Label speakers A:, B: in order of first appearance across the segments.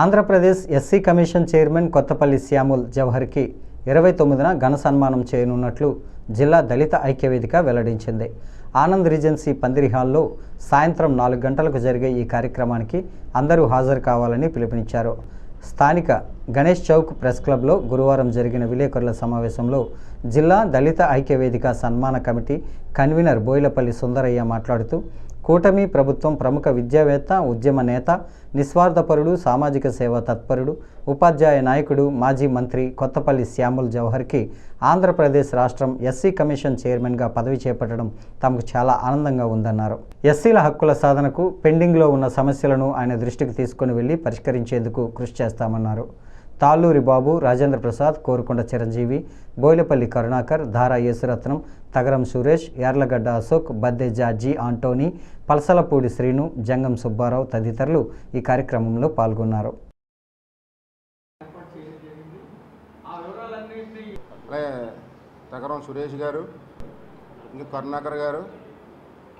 A: Andhra Pradesh SC commission chairman Kothapalli Samuel జవహర్కి ఇరవై తొమ్మిదిన ఘన సన్మానం చేయనున్నట్లు జిల్లా దళిత ఐక్యవేదిక వెల్లడించింది. ఆనంద్ రీజెన్సీ పందిరి హాల్లో సాయంత్రం నాలుగు గంటలకు జరిగే ఈ కార్యక్రమానికి అందరూ హాజరు కావాలని పిలుపునిచ్చారు. స్థానిక గణేష్ చౌక్ ప్రెస్ క్లబ్లో గురువారం జరిగిన విలేకరుల సమావేశంలో జిల్లా దళిత ఐక్యవేదిక సన్మాన కమిటీ కన్వీనర్ బోయిలపల్లి సుందరయ్య మాట్లాడుతూ కూటమి ప్రభుత్వం ప్రముఖ విద్యావేత్త ఉద్యమ నేత నిస్వార్థపరుడు సామాజిక సేవ తత్పరుడు ఉపాధ్యాయ నాయకుడు మాజీ మంత్రి కొత్తపల్లి శ్యాముల్ జవహర్కి ఆంధ్రప్రదేశ్ రాష్ట్రం ఎస్సీ కమిషన్ చైర్మన్గా పదవి చేపట్టడం తమకు చాలా ఆనందంగా ఉందన్నారు. ఎస్సీల హక్కుల సాధనకు పెండింగ్లో ఉన్న సమస్యలను ఆయన దృష్టికి తీసుకుని వెళ్ళి పరిష్కరించేందుకు కృషి చేస్తామన్నారు. తాళ్ళూరి బాబు రాజేంద్ర ప్రసాద్ కోరుకొండ చిరంజీవి బోయిలపల్లి కరుణాకర్ ధారా యేసురత్నం తగరం సురేష్ యార్లగడ్డ అశోక్ బద్దె జార్జీ ఆంటోనీ పలసలపూడి శ్రీను జంగం సుబ్బారావు తదితరులు ఈ కార్యక్రమంలో పాల్గొన్నారు.
B: తగరం సురేష్ గారు ఇంకా కరుణాకర్ గారు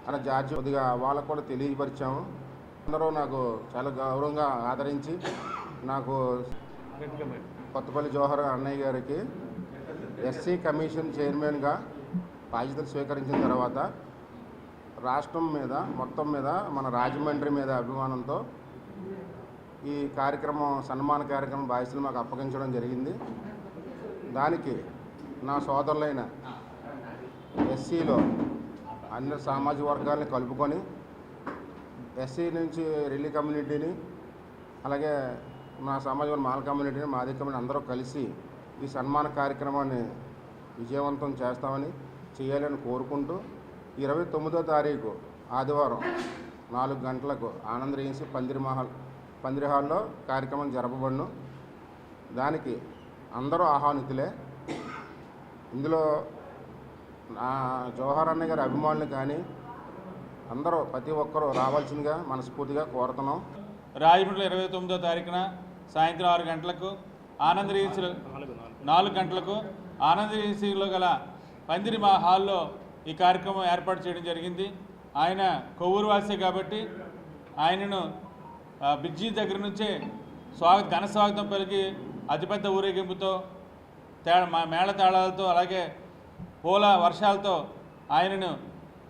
B: అలా జార్జి కొద్దిగా వాళ్ళకు కూడా తెలియపరిచాము. అందరూ నాకు చాలా గౌరవంగా ఆదరించి నాకు కొత్తపల్లి జవహర్ అన్నయ్య గారికి ఎస్సీ కమిషన్ చైర్మన్గా బాధ్యతలు స్వీకరించిన తర్వాత రాష్ట్రం మీద మొత్తం మీద మన రాజమండ్రి మీద అభిమానంతో ఈ కార్యక్రమం సన్మాన కార్యక్రమం బాధ్యతలు మాకు అప్పగించడం జరిగింది. దానికి నా సోదరులైన ఎస్సీలో అన్ని సామాజిక వర్గాల్ని కలుపుకొని ఎస్సీ నుంచి రెల్లి కమ్యూనిటీని అలాగే మా సమాజంలో మాల కమ్యూనిటీని మాది కమ్యూనిటీ అందరూ కలిసి ఈ సన్మాన కార్యక్రమాన్ని విజయవంతం చేస్తామని చేయాలని కోరుకుంటూ ఇరవై తొమ్మిదో తారీఖు ఆదివారం నాలుగు గంటలకు ఆనంద రేసి పందిరి మహల్ పందిరి హాల్లో కార్యక్రమం జరపబడును. దానికి అందరూ ఆహ్వానితులే. ఇందులో నా జవహర్ అన్న గారి అభిమానులు కానీ అందరూ ప్రతి ఒక్కరూ రావాల్సిందిగా మనస్ఫూర్తిగా కోరుతున్నాం.
C: రాజమండ్రిలో ఇరవై తొమ్మిదో తారీఖున సాయంత్రం ఆరు గంటలకు ఆనందరీసులు నాలుగు గంటలకు ఆనందరీసులో గల పందిరి మా హాల్లో ఈ కార్యక్రమం ఏర్పాటు చేయడం జరిగింది. ఆయన కొవ్వూరు వాసే కాబట్టి ఆయనను ఆ, బ్రిడ్జి దగ్గర నుంచే స్వాగ ఘన స్వాగతం పలికి అతిపెద్ద ఊరేగింపుతో తే మా మేళ తాళాలతో అలాగే పూల వర్షాలతో ఆయనను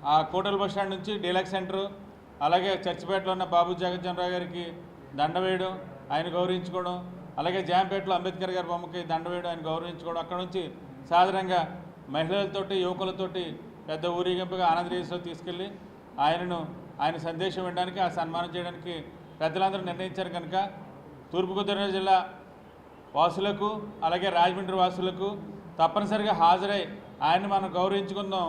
C: ఆ కోటల బస్ స్టాండ్ నుంచి డీలక్స్ సెంటరు అలాగే చర్చిపేటలో ఉన్న బాబు జగజ్జనరావు గారికి దండ వేయడం ఆయన గౌరవించుకోవడం. అలాగే జాంపేటలో అంబేద్కర్ గారి బొమ్మకి దండ వేయడం ఆయన గౌరవించుకోవడం. అక్కడ నుంచి సాధారణంగా మహిళలతోటి యువకులతోటి పెద్ద ఊరేగింపుగా ఆనందరీశ్వరం తీసుకెళ్ళి ఆయనను ఆయన సందేశం వినడానికి ఆ సన్మానం చేయడానికి పెద్దలందరూ నిర్ణయించారు కనుక తూర్పుగోదావరి జిల్లా వాసులకు అలాగే రాజమండ్రి వాసులకు తప్పనిసరిగా హాజరై ఆయన్ని మనం గౌరవించుకుందాం.